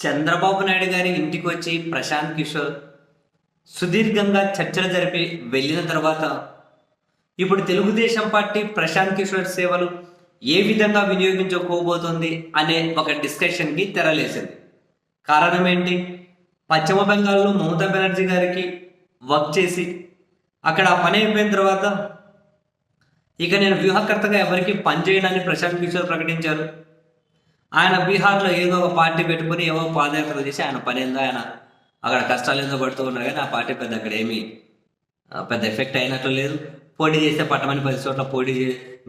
చంద్రబాబు నాయుడు గారి ఇంటికి వచ్చి ప్రశాంత్ కిషోర్ సుదీర్ఘంగా చర్చలు జరిపి వెళ్ళిన తర్వాత ఇప్పుడు తెలుగుదేశం పార్టీ ప్రశాంత్ కిషోర్ సేవలు ఏ విధంగా వినియోగించుకోబోతోంది అనే ఒక డిస్కషన్కి తెరలేసింది. కారణం ఏంటి? పశ్చిమ బెంగాల్లో మమతా బెనర్జీ గారికి వర్క్ చేసి అక్కడ ఆ పని అయిపోయిన తర్వాత ఇక నేను వ్యూహకర్తగా ఎవరికి పనిచేయడాన్ని ప్రశాంత్ కిషోర్ ప్రకటించారు. ఆయన బీహార్లో ఏదో ఒక పార్టీ పెట్టుకుని ఏవో పాదయాత్రలు చేసి ఆయన పని ఏందో ఆయన అక్కడ కష్టాలు ఏందో పడుతూ ఉన్నారు కానీ ఆ పార్టీ పెద్ద అక్కడ ఏమీ పెద్ద ఎఫెక్ట్ అయినట్లు లేదు. పోటీ చేస్తే పట్టమని పది చోట్ల పోటీ చే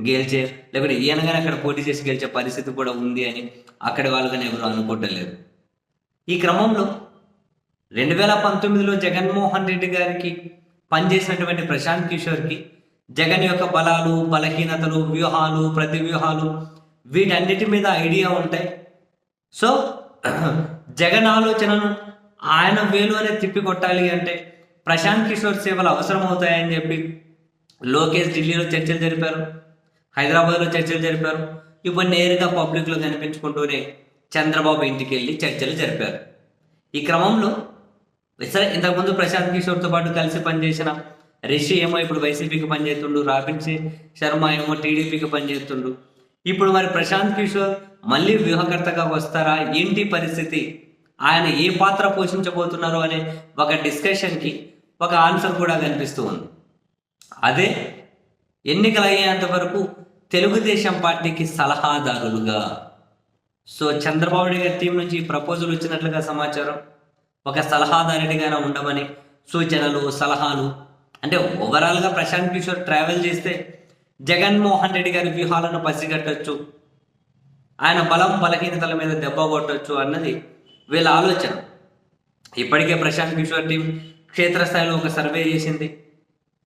గెలిచే లేకుంటే ఈయనగానే అక్కడ పోటీ చేసి గెలిచే పరిస్థితి కూడా ఉంది అని అక్కడి వాళ్ళు కానీ ఎవరు అనుకోవట్లేదు ఈ క్రమంలో రెండు వేల పంతొమ్మిదిలో జగన్మోహన్ రెడ్డి గారికి పనిచేసినటువంటి ప్రశాంత్ కిషోర్కి జగన్ యొక్క బలాలు బలహీనతలు వ్యూహాలు ప్రతి వ్యూహాలు వీటన్నిటి మీద ఐడియా ఉంటాయి. సో జగన్ ఆలోచనను ఆయన వేలునే తిప్పి కొట్టాలి అంటే ప్రశాంత్ కిషోర్ సేవలు అవసరం అవుతాయని చెప్పి లోకేష్ ఢిల్లీలో చర్చలు జరిపారు. హైదరాబాద్లో చర్చలు జరిపారు. ఇప్పుడు నేరుగా పబ్లిక్లో కనిపించుకుంటూనే చంద్రబాబు ఇంటికి వెళ్ళి చర్చలు జరిపారు. ఈ క్రమంలో సరే ఇంతకుముందు ప్రశాంత్ కిషోర్తో పాటు కలిసి పనిచేసిన రిషి ఏమో ఇప్పుడు వైసీపీకి పనిచేస్తుండు రాబిన్ శర్మ ఏమో టీడీపీకి పనిచేస్తుండు. ఇప్పుడు మరి ప్రశాంత్ కిషోర్ మళ్ళీ వ్యూహకర్తగా వస్తారా? ఏంటి పరిస్థితి? ఆయన ఏ పాత్ర పోషించబోతున్నారు అనే ఒక డిస్కషన్కి ఒక ఆన్సర్ కూడా కనిపిస్తూ ఉంది. అదే ఎన్నికలు అయ్యేంత వరకు తెలుగుదేశం పార్టీకి సలహాదారులుగా. సో చంద్రబాబు నాయుడు గారి టీం నుంచి ప్రపోజల్ వచ్చినట్లుగా సమాచారం. ఒక సలహాదారుడిగానే ఉండమని సూచనలు సలహాలు. అంటే ఓవరాల్గా ప్రశాంత్ కిషోర్ ట్రావెల్ చేస్తే జగన్మోహన్ రెడ్డి గారి వ్యూహాలను పసిగట్టచ్చు. ఆయన బలం బలహీనతల మీద దెబ్బ కొట్టచ్చు అన్నది వీళ్ళ ఆలోచన. ఇప్పటికే ప్రశాంత్ కిషోర్ టీం క్షేత్రస్థాయిలో ఒక సర్వే చేసింది.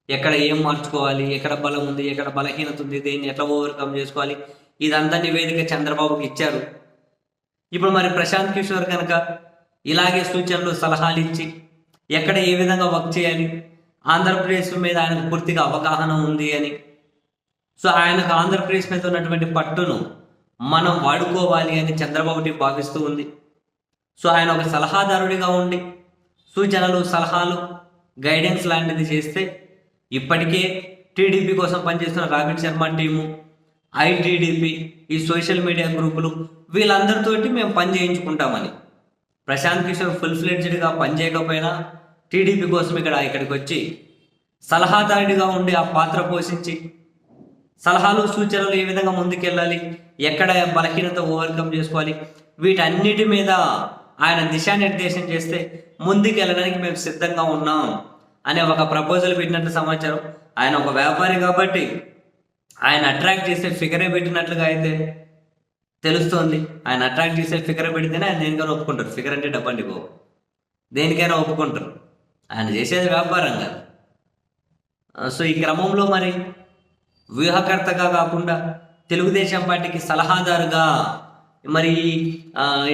ఎక్కడ ఏం మార్చుకోవాలి? ఎక్కడ బలం ఉంది? ఎక్కడ బలహీనత ఉంది? దేన్ని ఎట్లా ఓవర్కమ్ చేసుకోవాలి? ఇదంతా నివేదిక చంద్రబాబుకి ఇచ్చారు. ఇప్పుడు మరి ప్రశాంత్ కిషోర్ కనుక ఇలాగే సూచనలు సలహాలు ఇచ్చి ఎక్కడ ఏ విధంగా వర్క్ చేయాలి? ఆంధ్రప్రదేశ్ మీద ఆయనకు పూర్తిగా అవగాహన ఉంది అని సో ఆయనకు ఆంధ్రప్రదేశ్ మీద ఉన్నటువంటి పట్టును మనం వాడుకోవాలి అని చంద్రబాబు భావిస్తూ ఉంది. సో ఆయన ఒక సలహాదారుడిగా ఉండి సూచనలు సలహాలు గైడెన్స్ లాంటిది చేస్తే ఇప్పటికే టీడీపీ కోసం పనిచేస్తున్న రాబిన్ శర్మ టీము ఐటీడీపీ ఈ సోషల్ మీడియా గ్రూపులు వీళ్ళందరితోటి మేము పని చేయించుకుంటామని. ప్రశాంత్ కిషోర్ ఫుల్ ఫ్లెడ్జ్డ్గా పనిచేయకపోయినా టీడీపీ కోసం ఇక్కడ ఇక్కడికి వచ్చి సలహాదారుడిగా ఉండి ఆ పాత్ర పోషించి సలహాలు సూచనలు ఏ విధంగా ముందుకెళ్ళాలి? ఎక్కడ బలహీనత ఓవర్కమ్ చేసుకోవాలి? వీటన్నిటి మీద ఆయన దిశానిర్దేశం చేస్తే ముందుకు వెళ్ళడానికి మేము సిద్ధంగా ఉన్నాం అనే ఒక ప్రపోజల్ పెట్టినట్టు సమాచారం. ఆయన ఒక వ్యాపారి కాబట్టి ఆయన అట్రాక్ట్ చేసే ఫిగరే పెట్టినట్లుగా అయితే తెలుస్తోంది. ఆయన అట్రాక్ట్ చేసే ఫిగర్ పెడితేనే ఆయన దేనికైనా ఒప్పుకుంటారు. ఫిగర్ అంటే డబ్బండి పో దేనికైనా ఒప్పుకుంటారు. ఆయన చేసేది వ్యాపారం కాదు సో ఈ క్రమంలో మరి వ్యూహకర్తగా కాకుండా తెలుగుదేశం పార్టీకి సలహాదారుగా మరి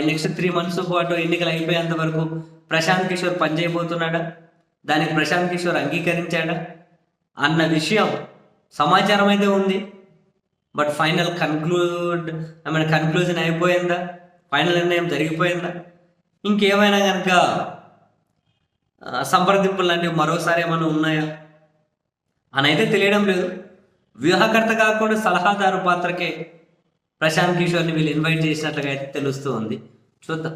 నెక్స్ట్ త్రీ మంత్స్ పాటు ఎన్నికలు అయిపోయేంత వరకు ప్రశాంత్ కిషోర్ పనిచేయబోతున్నాడా? దానికి ప్రశాంత్ కిషోర్ అంగీకరించాడా? అన్న విషయం సమాచారం అయితే ఉంది. But final conclude I mean conclusion అయిపోయిందా? ఫైనల్ నిర్ణయం జరిగిపోయిందా? ఇంకేమైనా కనుక సంప్రదింపులు లాంటివి మరోసారి ఏమైనా ఉన్నాయా? అని అయితే తెలియడం లేదు. వ్యూహకర్త కాకుండా సలహాదారు పాత్రకే ప్రశాంత్ కిషోర్ని వీళ్ళు ఇన్వైట్ చేసినట్లుగా అయితే తెలుస్తూ ఉంది. చూద్దాం.